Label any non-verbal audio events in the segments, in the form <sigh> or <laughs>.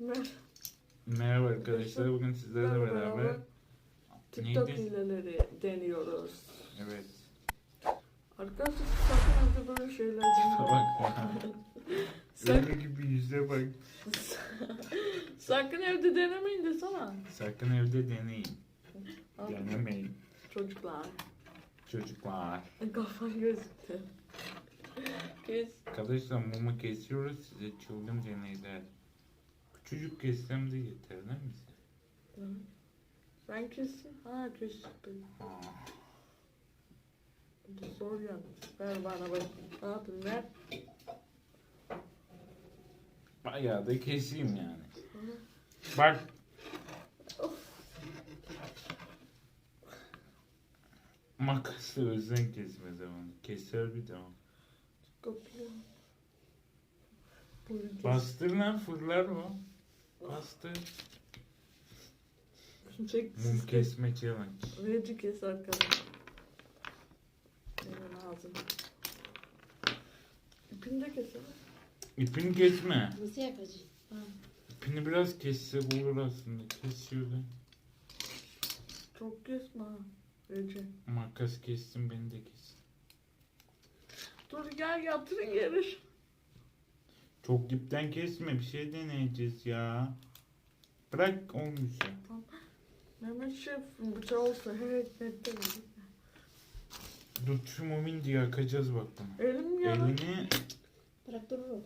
Mer- Merhaba arkadaşlar. Bugün sizlerle beraber. TikTok neydi? hileleri deniyoruz. Evet. Arkadaşlar sakın böyle şeyler denemeyin. Sak- <laughs> Öyle gibi yüze bak. <laughs> sakın evde denemeyin de sana. Sakın evde deneyin. Denemeyin. Çocuklar. Çocuklar. Kafa gözüktü. Kes. Arkadaşlar mumu kesiyoruz. Size çılgın deneyler. Küçücük kessem de yeter değil mi size? Ben kestim. Ha kestim. Aa, Zor yalnız. Ver bana bak. Ne yapayım ver. Bayağı da keseyim yani. Bak. Makasla özen kesme zamanı. Keser bir. Buyurun kes. Bastır lan fırlar o. Bastır. Çek. Mum kesme challenge. Veci kes arkadaşlar. Benim ağzım. İpini de keselim. İpini kesme. Nasıl yapacağız? İpini biraz kesse olur aslında. Kes şöyle. Çok kesme ha. Makas kessin beni de kes. Dur gel yatırın yere. Çok dipten kesme bir şey deneyeceğiz ya. Bırak olmuş ya. Mehmet Şef bıçağı olsa evet nette mi? Tut şu mumin diye yakacağız bak bunu. Elim yanar. Elini Bırak durur o.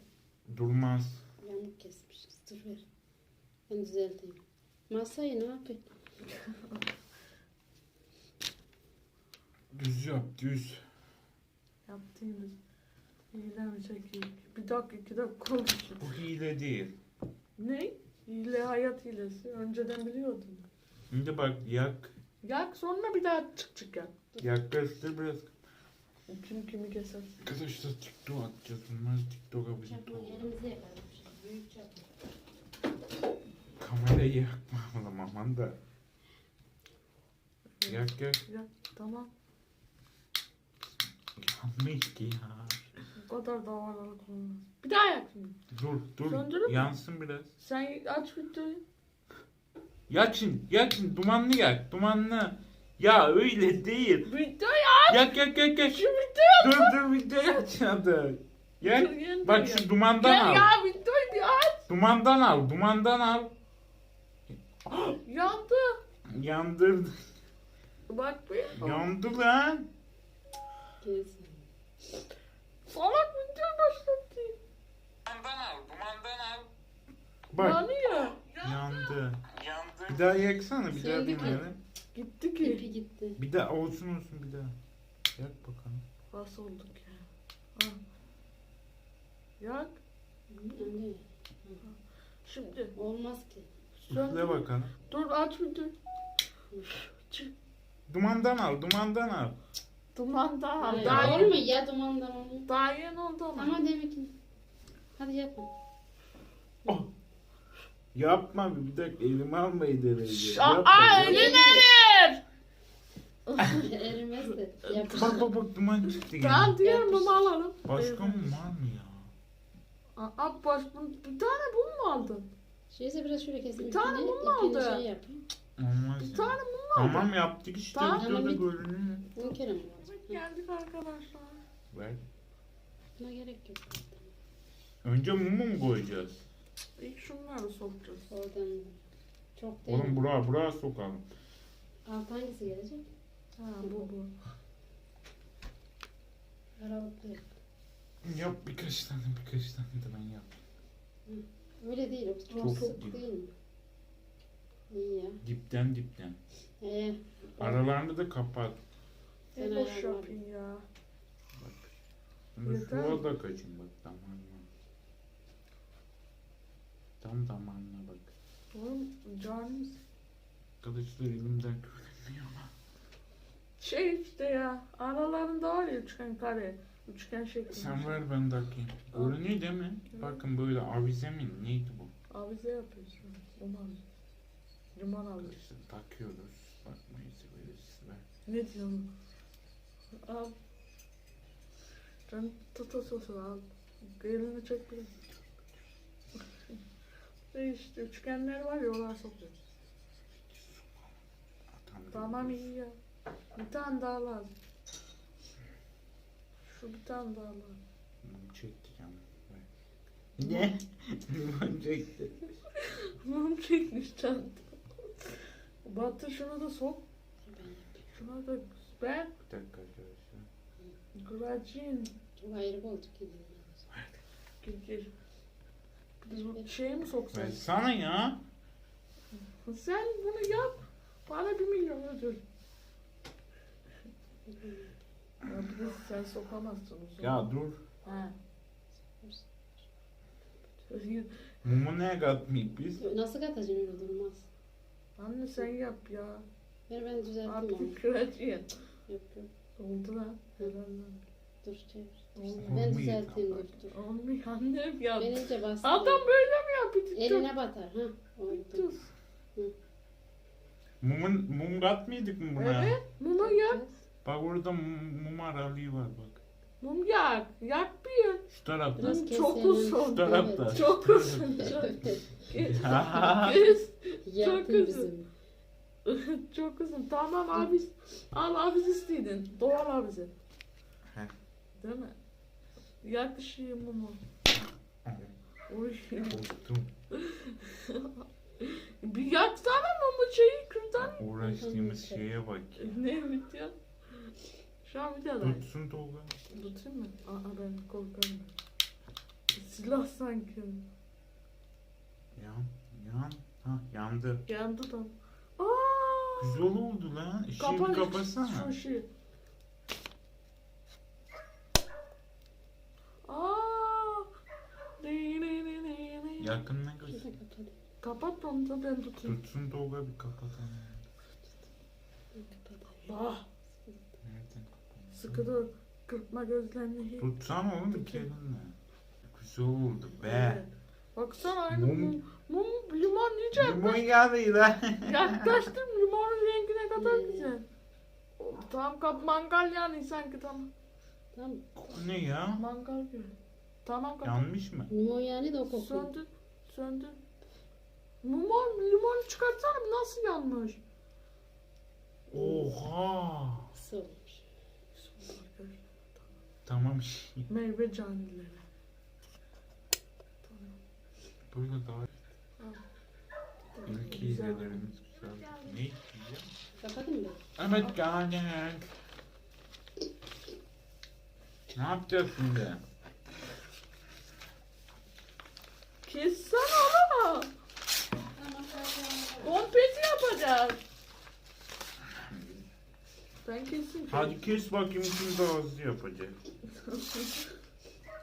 durmaz. Yamuk kesmişiz. Dur ver. Ben düzelteyim. Masayı ne yapayım? Düz yap düz. Yaptığımız hile mi çekeyim? Bir dakika iki dakika konuşun. Bu hile değil. Ne? Hile hayat hilesi. Önceden biliyordum. Şimdi bak yak. Yak sonra bir daha çık çık yak. Yaklaştır biraz. Kim kimi keser? Arkadaşlar TikTok atacağız. Bunlar TikTok'a bir Çakma elimize yaparım. Büyük çakma. Kamerayı yakma aman da. Yak yak. Yak tamam. Yanmış ki ya. Kadar da havalara konulmaz. Bir daha yak şimdi. Dur dur. Söndürür mü? Yansın biraz. Sen aç videoyu. Yakın, yakın, dumanlı yak, dumanlı. Ya öyle değil. Video ya. Yak yak yak yak. Şu video. Dur dur video açmadı. Yak. Dur, Bak şu dumandan Gel al. ya videoyu bir aç. Dumandan al, dumandan al. <gasps> Yandı. Yandırdı. Bak bir. Yandı lan. Kesin. Salak video başlattı. Dumandan al, dumandan al. Bak Yanıyor. yandı. Yandı. Bir daha yaksana, bir daha ki. deneyelim. Gitti ki. İpi gitti. Bir daha olsun olsun bir daha. Yak bakalım. Nasıl olduk ya? Ha. Yak. Anne. Şimdi. Olmaz ki. Üfle Söndür. bakalım. Dur aç videoyu. Çık. Dumandan al, dumandan al. Dumandan. Daha Olur mu yeni, ya dumandan olmuyor. daha yeni oldu ama. Ama demek ki. Hadi yapma. Yapma bir dakika elimi almayı deneyeceğim. Aa, Yapma, aa, yapma. elin erir. Erimez de. Bak bak bak duman çıktı gene. Ben diğer mumu alalım. Başka mı var mı ya? Aa, baş, bu- bir tane bu mu aldın? Şeyse biraz şöyle kesin. Bir tane mum ipini aldı. Şey yapayım. Olmaz Bir ya. tane mum mu aldın? Tamam yaptık işte Tamam. videoda Ama bir- görünüyor. On kere mi olacak? Geldik arkadaşlar. Ver. Buna gerek yok. Önce mumu mu koyacağız? İlk şunları sokacağız. Oradan. Çok değil. Oğlum buraya buraya sokalım. Alt hangisi gelecek? Ha bu bu. Aralıklı yap. Yap birkaç tane birkaç tane de ben yap. Öyle değil. O çok, Çok sık iyi. değil mi? İyi ya. Dipten dipten. Ee, Aralarını da kapat. Sen Ne boş yapayım ya. Şimdi şu mi? da kaçın bak damarına. Tam damarına bak. Oğlum canımız. Arkadaşlar elimden görünmüyor ama. Şey işte ya. Aralarında var ya üçgen kare. Üçgen şeklinde. Sen ver ben takayım. Görünüyor değil mi? Bakın böyle avize mi? Neydi bu? Avize yapıyoruz. şu an. Duman. Duman alıyoruz. Arkadaşlar takıyoruz. Bakmayı severiz. Ver. Ne diyorsun? Al. Tut tut tut al. Elini çek biraz. Şey işte üçgenler var ya oralara sokuyor. Tamam iyi ya. Bir tane daha lazım. Şu bir tane daha lazım. Bunu <laughs> çekti canım. Ne? Bunu çekti. Mum çekmiş çanta. Batır şunu da sok. Şuna da ben Bir dakika arkadaşlar. Gracin. Çok ayrı oldu gidiyor. Gel. Biz şeye mi soksak? Ben sana ya. Sen bunu yap. Bana bir milyon ödül. Ya bir de sen sokamazsın uzun. Ya dur. He. Mumu neye katmayıp biz? Nasıl katacaksın öyle durmaz. Anne sen yap ya. Ver ben düzelteyim onu. Artık. Yok yok. Oldu lan. Helal lan. Dur çevir. Ben düzelteyim dur dur. Olmuyor annem ya. Ben iyice bastım. Adam böyle mi yapıyor? Eline batar. Ha. Oldu. Tuz. Mumun, mum katmıyorduk mu buna? Evet. Muma yak. Bak orada mum, mum aralığı var bak. Mum yak. Yak bir. Şu tarafta. Biraz Çok keselim. uzun. Şu tarafta. Evet. Çok uzun. Çok. Kes. Ha. Kes. Yaptın uzun. bizim. <laughs> Çok uzun. Tamam abi. Al abi istedin. Doğal abi. Değil mi? Yak ışığı mumu. Oy. Korktum. <laughs> bir yaksana mumu şeyi kürdan. Uğraştığımız şeye bak. <laughs> Ne bitiyor? Şu an bir daha da. Tutsun Tolga. Tutayım mı? Aa ben korkarım. Silah sanki. Yan, yan. Ha yandı. Yandı da. Aa! Güzel oldu lan. Işığı bir kapatsana. Şu ışığı. Aa! Ne ne ne ne ne. Yakından göster. Kapat onu da ben tutayım. Tutsun Tolga bir. Kapadım. Ah! Nereden? Sıkı dur. Kırpma gözlerini. Tutsana oğlum iki elinle. Güzel oldu be. Baksana aynı Mum- mum. Mum, limon iyice Limon geldi lan. yaklaştım. <laughs> Limonun rengi ne kadar güzel. Tam kap mangal yani sanki tam. Tamam. O ne ya? Mangal gibi. Tamam kapat. Yanmış mı? Limon yani de o kokuyor. Söndü. Söndü. Limon, limonu çıkartsana nasıl yanmış? Oha. Olmuş? Tamam. <laughs> Meyve canileri. Böyle daha Güzel. izlelerimiz güzel. Ne diyeceğim? Kapatın mı? Evet yani. Ne yapacağız şimdi? Kessene onu. Konfeti yapacağız. Ben kesin. Hadi kes bakayım kim daha hızlı yapacak.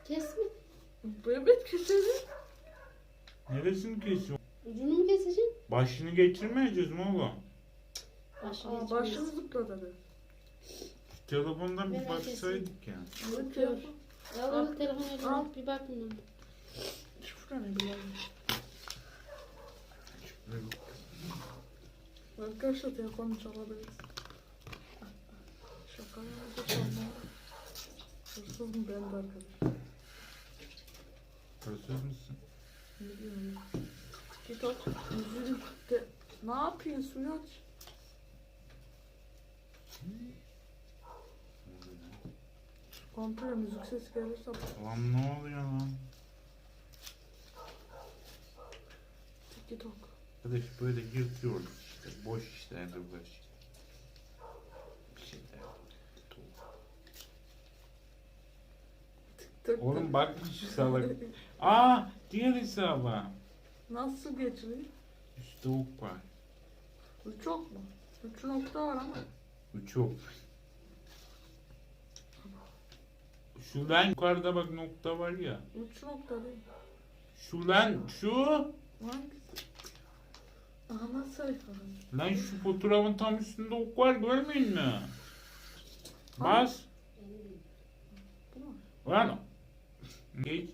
Kesme. Bebek keselim. Neresini kesiyor? Ucunu mu keseceksin? Başını geçirmeyeceğiz mi oğlum? Başını Aa, başını zıpladı. Telefondan bir Merak baksaydık ya. Evet, telefon. Al al telefonu bir bakın. Ne bileyim. Arkadaşlar telefonu çalabiliriz. Şaka ya. çalma. Hırsızım ben de arkadaşlar. Hırsız mısın? Ne diyorum? Git aç. Yüzünü. Ne yapıyorsun? Suyu aç. Komple müzik sesi gelirse Lan ne oluyor lan? TikTok. Arkadaş böyle yırtıyoruz işte. Boş işlerle uğraşıyor. Bir şeyler. TikTok. Oğlum bakma <laughs> şu salak. Aa diğer hesaba. Nasıl geçiriyor? Üstte ok var. Üç çok mu? Üç nokta var ama. Üç ok. Şu lan yukarıda bak nokta var ya. Üç nokta değil. Şu lan şu. Hangisi? Ana. Lan şu fotoğrafın tam üstünde ok var görmüyor musun? Bas. Bu mu? Lan. Geç.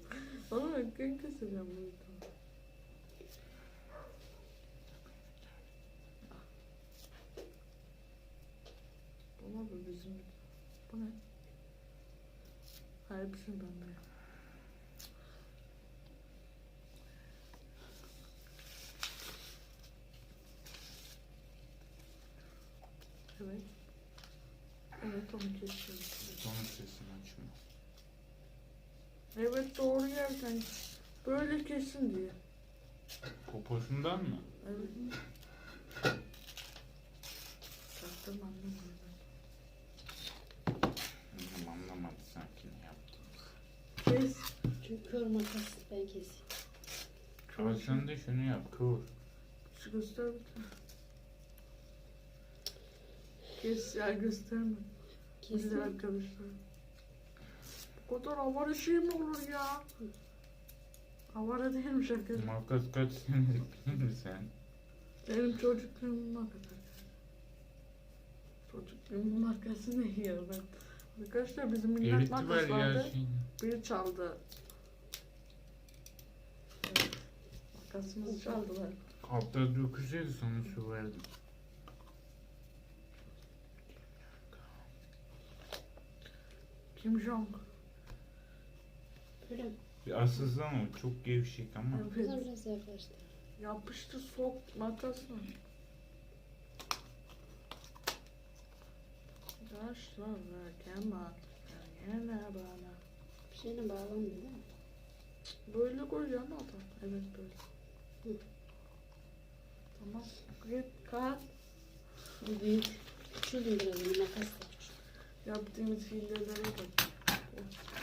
Ama ben keseceğim bunu. Bu mu bu bizim? Bu ne? Hayır bizim ben Evet. Evet onu kesiyorum. Sonra sesini açma. Evet doğru yerden. Böyle kesin diye. Poposundan mı? Evet. Taktım anlamadım. Bizim anlamadı sanki ne yaptın. Kes. Çünkü kör makas ben keseyim. Ama sen de şunu yap kıvır. Şu göster bir tane. Kes ya gösterme. Güzel Kesin. arkadaşlar. Bu kadar avara şey mi olur ya? Avara değilmiş arkadaşlar. Makas kaç senelik değil mi sen? Benim çocukluğuma kadar. Çocukluğumun markası ne ya ben? Arkadaşlar bizim millet Eriti ver ya vardı. şeyini. Biri çaldı. Evet. Makasımızı çaldılar. Altta dökülseydi sana su verdim. Kim Jong? Öyle mi? O çok gevşek ama. Evet. Biraz biraz yaklaştı. Yapıştı sok makasla. Yaşlar Kemal yine bana. Bir şeyle bağlanmıyor değil mi? Böyle koyacağım adam. Evet böyle. Hı. Tamam. Git kalk. Büyük. Küçüldüm biraz onu makas da küçük. Yaptığımız hilelere bak.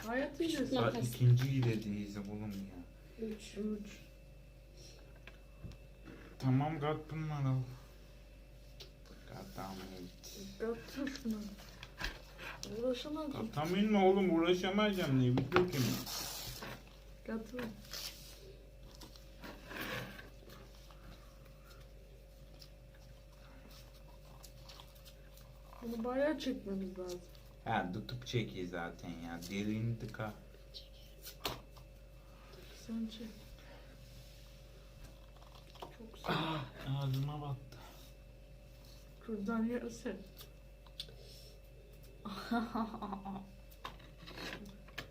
Hayat hilesi. Makas. Saat ikinci gidedeyiz oğlum ya. Üç. Üç. Tamam kat bunları al. Katamayız. Yaptım şunu. Uğraşamazdım. Katamayın mı oğlum uğraşamayacağım ne video kimi? Katıl. Bunu bayağı çekmemiz lazım. Ha tutup çekiyor zaten ya. Deliğini tıka. Sen çek. Çok güzel. Ah, ağzıma battı. Şuradan yersen.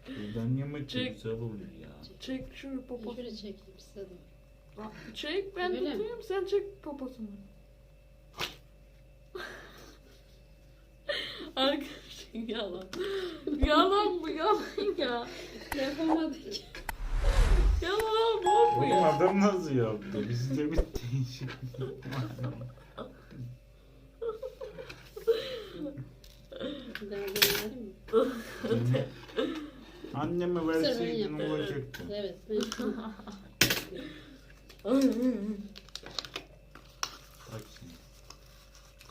Buradan yeme Çek. oluyor ya. çek şu poposunu. Şöyle çekeyim size Çek ben Öyle mi? tutayım sen çek poposunu. Arkadaşlar yalan. yalan bu yalan ya. Yapamadık. Yalan bu ya? adam nasıl yaptı? Bizde bir değişik. Mi? Anneme verseydin olacaktı. Evet. Bak şimdi.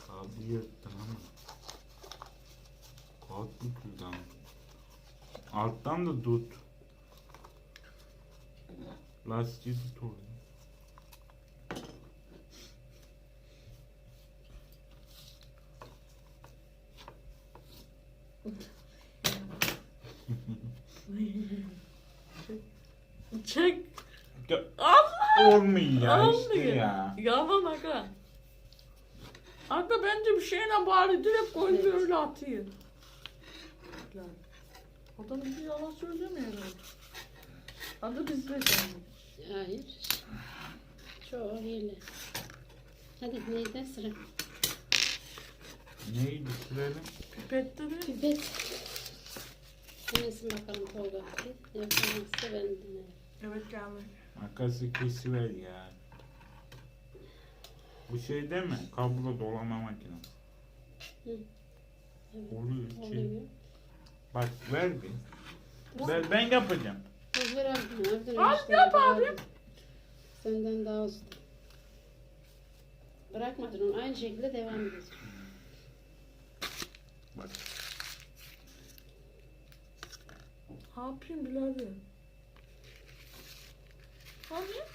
Kağıdı büküldü ama. Alttan da tut. Lastiği tut orada. Çek. Ya, Allah! olmuyor ya işte ya. Yalan aga. Aga bence bir şeyle bari direkt koy Evet. böyle atıyor. Lan. Adam bir yalan söylemiyor herhalde. Adı bizde yani. Hayır. Çoğu hile. Hadi neyden sıra? Neydi sürelim? Pipette de Pipet. Denesin bakalım Tolga. Yapamazsa ben denerim. Evet geldi. Makası kesiver ya. Bu şey değil mi? Kablo dolama makinesi. Evet. Oluyor. Oluyor. Bak ver bir. Ben, ben yapacağım. Hadi ver abi. Hadi Al, yap daha- abi. Senden daha usta. Bırakmadın onu. Aynı şekilde devam ediyorsun. Bak. Ne yapayım birader? Hadi.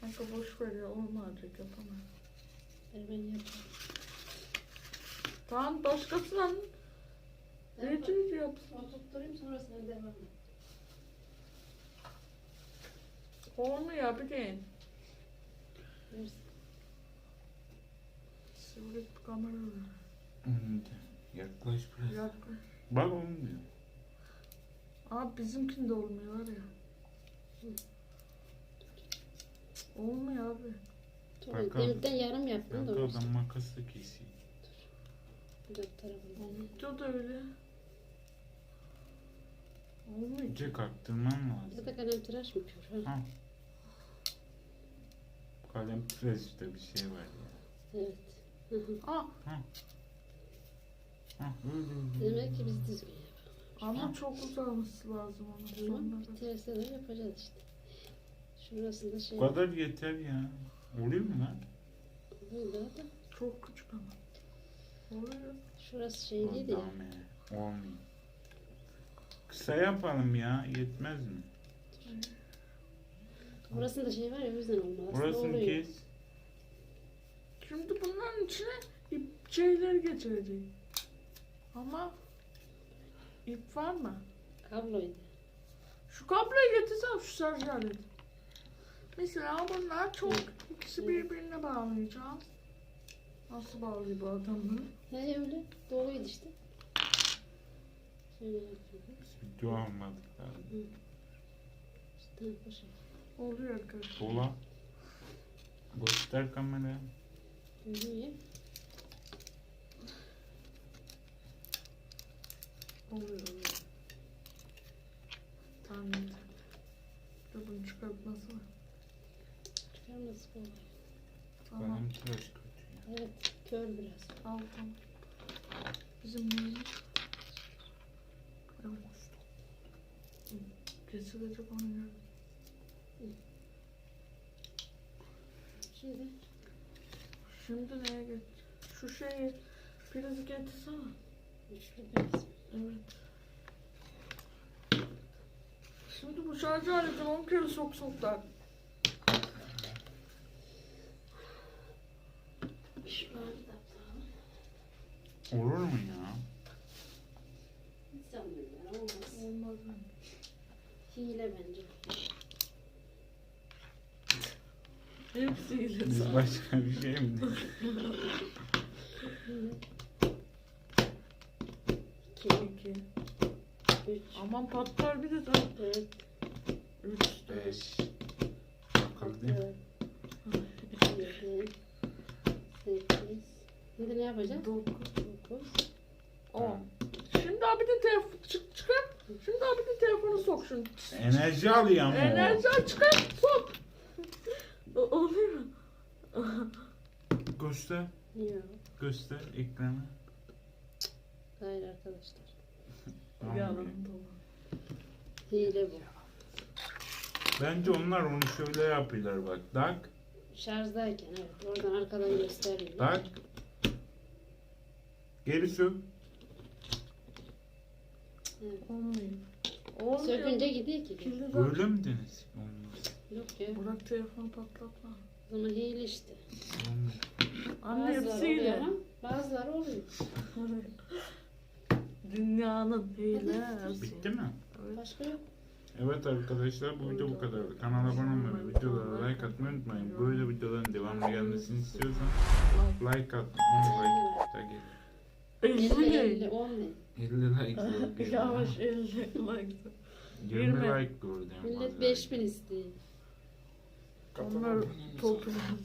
Kanka boş ver ya olmayacak yapamam. Ver ben yapayım. Tamam başkasından iyice iyice yapsın. Oturtturayım sonra sen devam et. Olmuyor bir değil. Versin. Sivri bir kamera var. Önünde. Yaklaş biraz. Yaklaş. Bak olmuyor. Abi bizimkinde olmuyor var ya. Olmuyor abi. Bakalım. Demirden yarım yaptım da orası. adam makasla keseyim. Da bu tarafından. Bu da öyle. Olmuyor. İyice kaktırmam lazım. Bu da kalem tıraş mı yapıyor? Ha? Ha. Kalem tıraşta bir şey var ya. Evet. Hı hı. Ah Ha öyle öyle. Demek ki biz düzgün yapıyoruz. ama çok uzaması lazım onun Tamam. sonuna. Bitirse de yapacağız işte. Şurasında şey. Bu kadar yeter ya. Oluyor mu lan? Burada da. Çok küçük ama. Oluyor. Şurası şey değil ya. Ya. Olmuyor. Kısa yapalım ya. Yetmez mi? Burasında şey var ya o yüzden olmaz. Burasını oluyor. kes. Şimdi bunların içine ip şeyleri geçirecek. Ama ip var mı? Kabloydu. Şu kabloyu getirsem şu şarj aleti. Mesela bunlar çok ikisi birbirine bağlayacağız. Nasıl bağlıyor bu adam bunu? He öyle. Doluydu işte. Şöyle yapıyorum. Biz. İşte bu şey. Oluyor arkadaşlar. Dola. Göster kameraya. Niye? Oluyor oluyor. Tamam. Bir de bunu çıkartması var. Çıkarması kolay. Tamam. Kalem tıraş. Evet. Kör biraz. Al tamam. Bizim. Hı, Kesilecek onu ya. Şimdi Şimdi neye geç? Şu şeyi prizi getirsene. üçlü bez. Evet. Şimdi bu şarj aletini 10 kere soksaklar. Şu anda da Olur mu ya? Sanmıyorum ya. Olmaz. Olmaz mı? Hile bence. Hepsiyle Biz sağ. başka bir şey mi? İki, İki. üç, Aman patlar bir de daha. dört, Üç. Beş. Bakıldı. altı, yedi, sekiz. Şimdi ne yapacağız? Dokuz. On. Şimdi abi de telefon çık çıkar. Şimdi abi de telefonu sok şunu. Enerji alıyor ama o. Enerji al, çıkar sok. O- Oluyor. Göster. Yok. Göster ekrana. Hayır arkadaşlar. Tamam. Yalan dolan. Hile bu. Bence onlar onu şöyle yapıyorlar bak. Tak. Şarjdayken evet. Oradan arkadan gösteriyor. Tak. Geri sök. Olmuyor. Olmuyor. Sökünce gidiyor ki. Böyle mi deniz? Olmaz. Yok ya. Bırak telefonu patlatma. O zaman hile işte. Olmaz. Anne Bazıları oluyor hepsiyle. ama bazıları oluyor. <laughs> Dünyanın hilesi. Bitti mi? Başka yok. Evet arkadaşlar bu video bu kadardı. Kanala abone olmayı, videolara like atmayı unutmayın. Böyle videoların devamlı gelmesini istiyorsan like at. 10 like da gelir. 50 50 50 ne? 10 ne? 50 like gelir. Yavaş 50 like. 20 Yirmi. like gördüm. Millet 5000 istiyor. Onlar toplum.